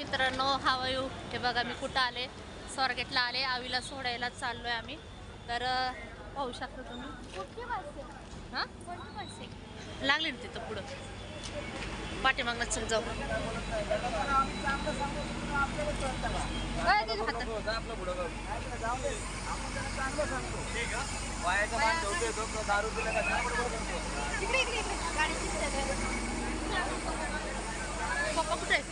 मित्रांनो how you हे बघा मी कुठं आले? स्वारगेटला आले. आवीला सोडायला चाललोय आम्ही. तर पाहू शकता तुम्ही. कुठली बस? आहे हां? कोणती बस? आहे लागले ना तिथं पुढं. पाठीमागनं चल जाऊ. काय दिलं हातात. पप्पा कुठे आहे?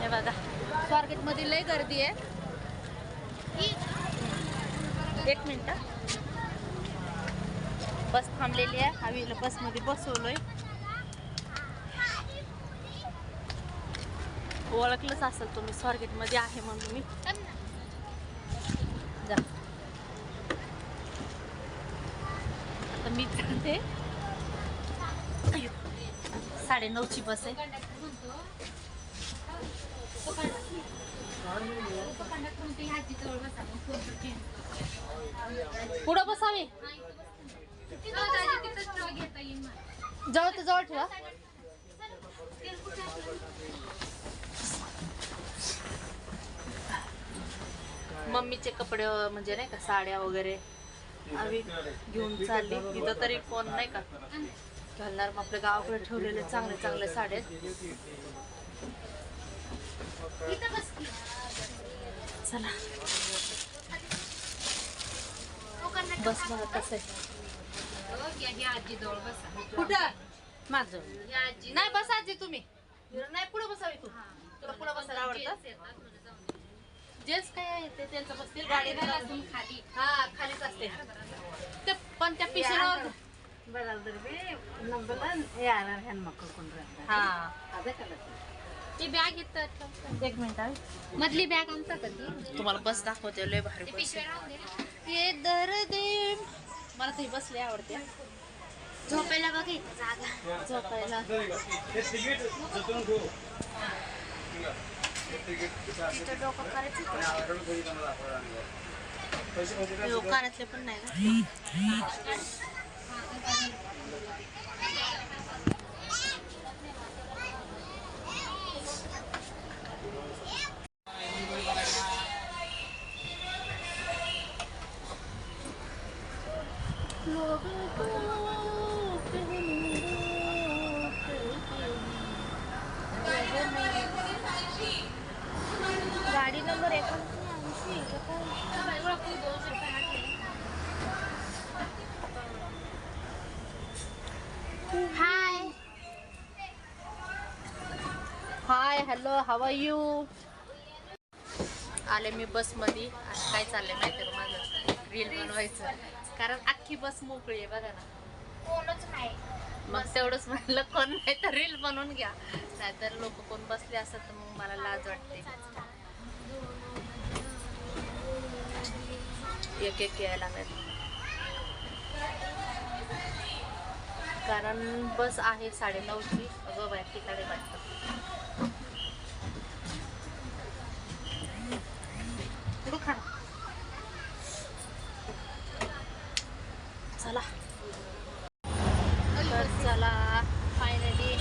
हे बघा स्वारगेटमध्ये लय गर्दी आहे. एक मिनिट. बस थांबलेली आहे. हवीला बसमध्ये बसवलोय. ओळखलंच असेल तुम्ही स्वारगेटमध्ये आहे म्हणून मी. जा. आता मी जाते. साडे साडेनऊची बस आहे. पुढं बसावे. जवळ तर जवळ ठेवा. मम्मीचे कपडे म्हणजे नाही का साड्या वगैरे आम्ही घेऊन चालली. तिथं तरी कोण नाही का? घालणार. मग आपल्या गावाकडे ठेवलेले चांगले चांगले साड्या चला. बस बघा कसं कुठं? माझं नाही बसा आजी तुम्ही. नाही पुढे बसावी तू तुला पुढे बसायला आवडतं? जेच काय आहे ते त्यांचं बसतील. गाडी खाली हा खालीच असते. ते पण त्या पिशवीवर हा. ती बॅग येत एक मिनिट मधली बॅग आणता कधी तुम्हाला बस दाखवते लय भारी. ये दर्दे मला ती बसली आवडते. झोपायला बघ जागा. झोपायला. तिथं डोकं करायचं कानातले पण नाही गाडी नंबर एकोणऐंशी हाय हाय हॅलो हाव यू आले मी बसमध्ये आणि काय चाललंय माहिती का माझं? रील बनवायचं. कारण अख्खी बस मोकळी आहे बघा ना. कोणच नाही. मग तेवढंच म्हणलं कोण नाही तर रील बनवून घ्या. नाहीतर लोक कोण बसले असतात तर मग मला लाज वाटते. एक एक यायला लागत कारण बस आहे साडेनऊची. अगं बाय ठिकाणी वाटतं पुढं खा चला तर चला फायनली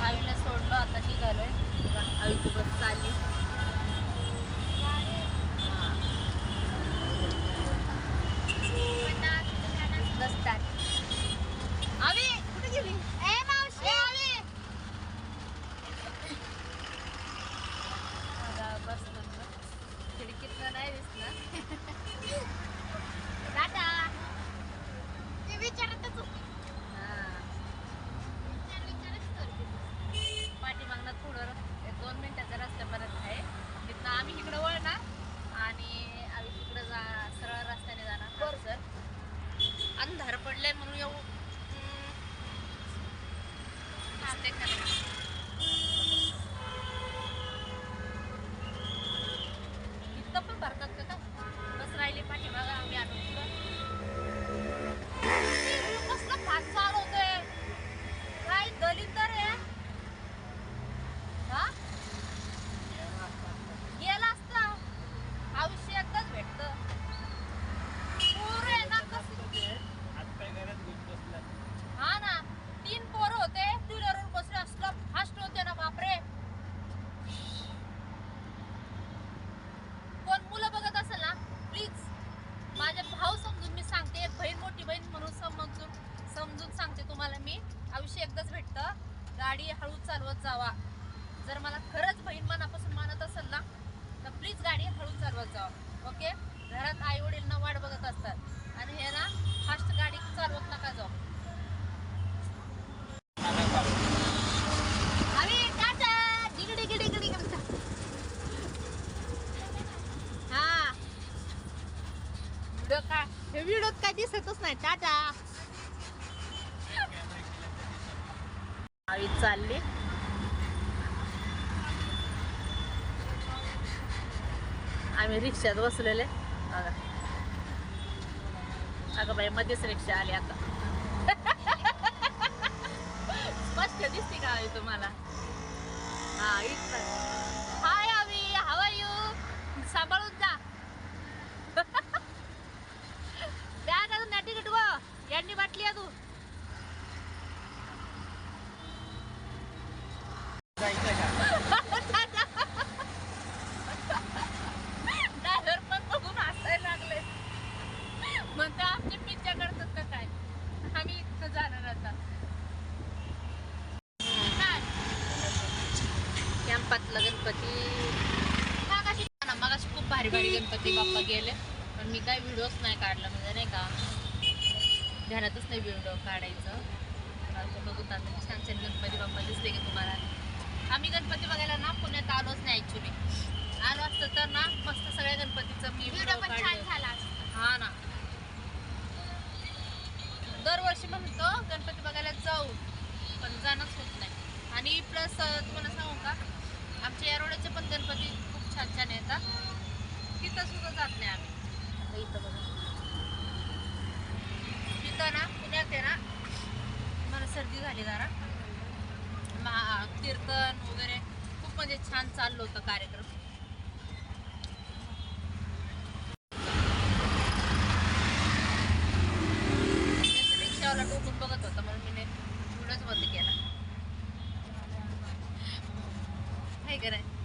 आईला सोडलं आता निघालोय बघा, आईची बस चालली रस्त्यात आवी कुठे गेली ए मावशी आता बस बंद. खिडकीतनं नाही दिसणार टाटा ते विचारतच होती. हा. विचार विचारच करते. पाठीमागनं थोडं एक दोन मिनिटाचा रस्त्यापर्यंत आहे तिथनं आम्ही इकडं वळणार आणि आम्ही तिकडं जा सरळ रस्त्याने जाणार बरोबर अंधार पडलाय म्हणून येऊ हम्म. दिसते का नाही? इतकं पण भरतात का काय बस राहिली पाठीमागं आम्ही आलो पुढं कसलं फास्ट चालवतोय काय दलिंदर आहे हा गेला असता आयुष्य एकदाच भेटत पोरं आहे ना कसं हा ना तीन पोरं होते गाडी हळू चालवत जावा जर मला खरंच बहीण मनापासून मानत असेल ना तर प्लीज गाडी हळू चालवत जावा ओके घरात आई वडील ना वाट बघत असतात आणि हे ना फास्ट गाडी चालवत नका जाऊ अरे टाटा डिगडी गिडी गिडी हा व्हिडिओ काय हे व्हिडिओत काय दिसतच नाही टाटा. आई चालली. आम्ही रिक्षात बसलेले. बघा. अगं बाई मध्येच रिक्षा आली आता. स्पष्ट दिसते का आई तुम्हाला? हा इथं हाय आवी हाव आर यू सांभाळून जा बॅग अजून नाही तिकीट गो यांनी बाटली अजून ड्रायव्हर पण बघून हसायला लागले म्हणतो आमची पिच्चा करतात का काय आम्ही इथं जाणार आता काय? कॅम्पातलं गणपती. मगाशी ना मगाशी खूप भारी भारी गणपती बाप्पा गेले. पण मी काय व्हिडिओच नाही काढला म्हणजे नाही का ध्यानातच नाही व्हिडिओ काढायचं. आता छान छान गणपती बाप्पा दिसले की तुम्हाला. आम्ही गणपती बघायला ना पुण्यात आलोच नाही ऍक्च्युली आलो असतं तर ना मस्त सगळ्या गणपतीचं मी व्हिडिओ पण छान झाला. हा ना. दरवर्षी म्हणतो गणपती बघायला जाऊ पण जाणंच होत नाही. आणि प्लस तुम्हाला आमच्या यारोड्याचे पण गणपती खूप छान छान येतात. तिथं सुद्धा जात नाही आम्ही. आता इथं बघा. तिथं ना पुण्यात आहे ना मला सर्दी झाली जरा. मा- कीर्तन वगैरे खूप म्हणजे छान चाललं होतं कार्यक्रम रिक्षावाला टोकून बघत होता म्हणून मी